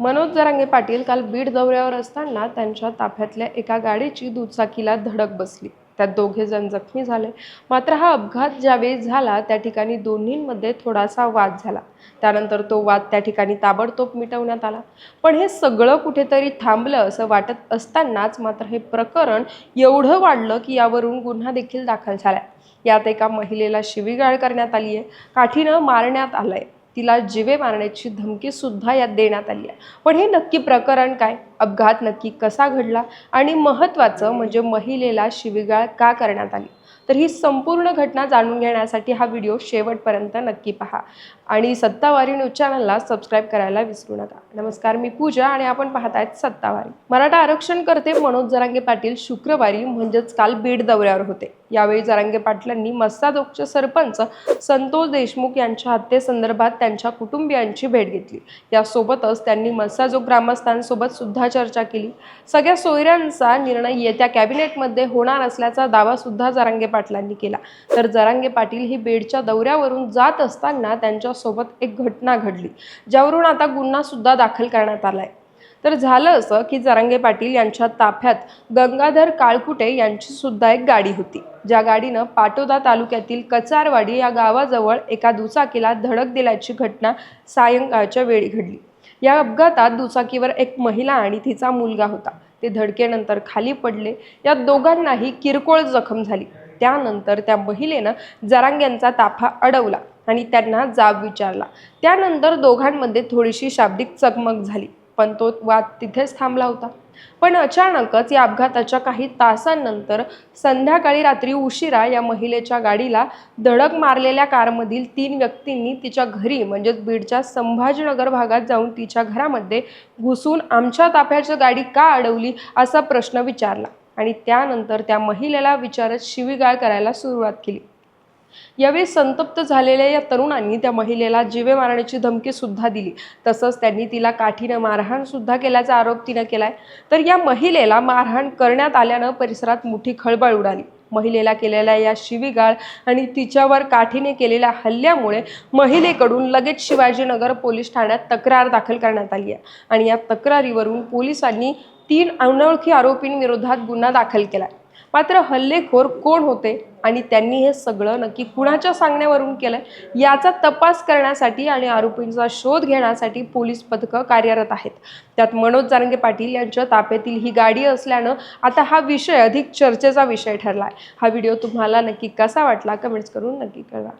मनोज जरांगे पाटील काल बीड दौऱ्यावर असताना त्यांच्या ताफ्यातल्या एका गाडीची दुचाकीला धडक बसली. त्यात दोघे जण जखमी झाले. मात्र हा अपघात ज्यावेळी झाला त्या ठिकाणी दोन्हींमध्ये थोडासा वाद झाला. त्यानंतर तो वाद त्या ठिकाणी ताबडतोब मिटवण्यात आला. पण हे सगळं कुठेतरी थांबलं असं वाटत असतानाच मात्र हे प्रकरण एवढं वाढलं की यावरून गुन्हा देखील दाखल झाला यात एका महिलेला शिवीगाळ करण्यात आली आहे काठीनं मारण्यात आलं आहे तिला जिवे मारण्याची धमकीसुद्धा यात देण्यात आली आहे. पण हे नक्की प्रकरण काय? अपघात नक्की कसा घडला आणि महत्त्वाचं म्हणजे महिलेला शिवीगाळ का करण्यात आली? तर ही संपूर्ण घटना जाणून घेण्यासाठी हा व्हिडिओ शेवटपर्यंत नक्की पहा. आणि सत्तावारी न्यूज चॅनलला सबस्क्राईब करायला विसरू नका. नमस्कार मी पूजा आणि आपण पाहत आहेत सत्तावारी. मराठा आरक्षण करते मनोज जरांगे पाटील शुक्रवारी म्हणजेच काल बीड दौऱ्यावर होते. यावेळी जरांगे पाटलांनी मस्साजोगचे सरपंच संतोष देशमुख यांच्या हत्येसंदर्भात त्यांच्या कुटुंबियांची भेट घेतली. यासोबतच त्यांनी मस्साजोग ग्रामस्थांसोबत सुद्धा चर्चा केली. सगळ्या सोयऱ्यांचा निर्णय येत्या कॅबिनेटमध्ये होणार असल्याचा दावा सुद्धा जरांगे पाटलांनी केला. तर जरांगे पाटील ही बेडच्या दौऱ्यावरून जात असताना त्यांच्यासोबत एक घटना घडली ज्यावरून आता गुन्हा सुद्धा दाखल करण्यात आलाय. तर झालं असं की जरांगे पाटील यांच्या ताफ्यात गंगाधर काळकुटे यांची सुद्धा एक गाडी होती. ज्या गाडीनं पाटोदा तालुक्यातील कचारवाडी या गावाजवळ एका दुचाकीला धडक दिल्याची घटना सायंकाळच्या वेळी घडली. या अपघातात दुचाकीवर एक महिला आणि तिचा मुलगा होता. ते धडकेनंतर खाली पडले. या दोघांनाही किरकोळ जखम झाली. त्यानंतर त्या महिलेनं जरांग्यांचा ताफा अडवला आणि त्यांना जाब विचारला. त्यानंतर दोघांमध्ये थोडीशी शाब्दिक चकमक झाली. पण तो वाद तिथेच थांबला होता. पण अचानकच या अपघाताच्या काही तासांनंतर संध्याकाळी रात्री उशिरा या महिलेच्या गाडीला धडक मारलेल्या कारमधील तीन व्यक्तींनी तिच्या घरी म्हणजेच बीडच्या संभाजीनगर भागात जाऊन तिच्या घरामध्ये घुसून आमच्या ताफ्याची गाडी का अडवली असा प्रश्न विचारला आणि त्यानंतर त्या महिलेला विचारत शिवीगाळ करायला सुरुवात केली. यावेळी संतप्त झालेल्या या तरुणांनी त्या महिलेला जीवे मारण्याची धमकी सुद्धा दिली. तसंच त्यांनी तिला काठीनं मारहाण सुद्धा केल्याचा आरोप तिनं केलाय. तर या महिलेला मारहाण करण्यात आल्यानं परिसरात मोठी खळबळ उडाली. महिलेला केलेल्या या शिवीगाळ आणि तिच्यावर काठीने केलेल्या हल्ल्यामुळे महिलेकडून लगेच शिवाजीनगर पोलीस ठाण्यात तक्रार दाखल करण्यात आली आहे. आणि या तक्रारीवरून पोलिसांनी तीन अनोळखी आरोपींविरोधात गुन्हा दाखल केला मात्र हल्लेखोर कोण होते आणि त्यांनी हे सगळं नक्की कुणाच्या सांगण्यावरून केलं याचा तपास करण्यासाठी आणि आरोपींचा शोध घेण्यासाठी पोलीस पथकं कार्यरत आहेत. त्यात मनोज जारंगे पाटील यांच्या ताफ्यातील ही गाडी असल्यानं आता हा विषय अधिक चर्चेचा विषय ठरला आहे हा व्हिडिओ तुम्हाला नक्की कसा वाटला कमेंट्स करून नक्की कळवा.